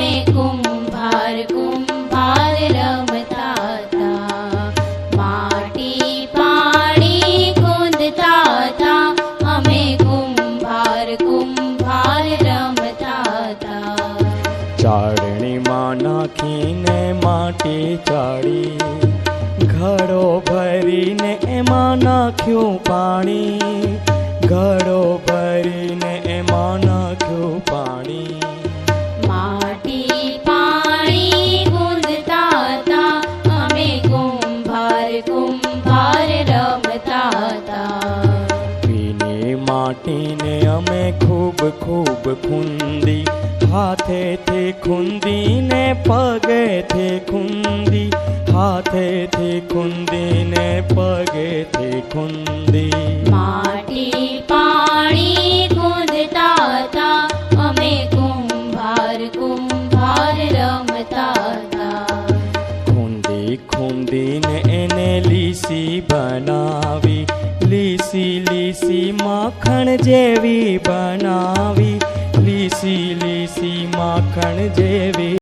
અમે કુંભાર કુંભાર રમતા હતા માટી પાણી કૂદતા હતા અમે કુંભાર કુંભાર રમતા હતા ચાળણીમાં નાખીને માટી ચાળી ઘડો ભરીને એમાં નાખ્યું પાણી ઘડો ભરી માટીને અમે ખૂબ ખૂબ ખૂંદી. હાથેથી ખૂંદીને પગેથી ખૂંદી. હાથેથી ખૂંદીને પગેથી ખૂંદી. માટી પાણી હતા. અમે કુંભાર કુંભાર રમતા હતા. ખૂંદી ખૂંદીને એને લીસી બનાવી. માખણ જેવી બનાવી લીસી લીસી માખણ જેવી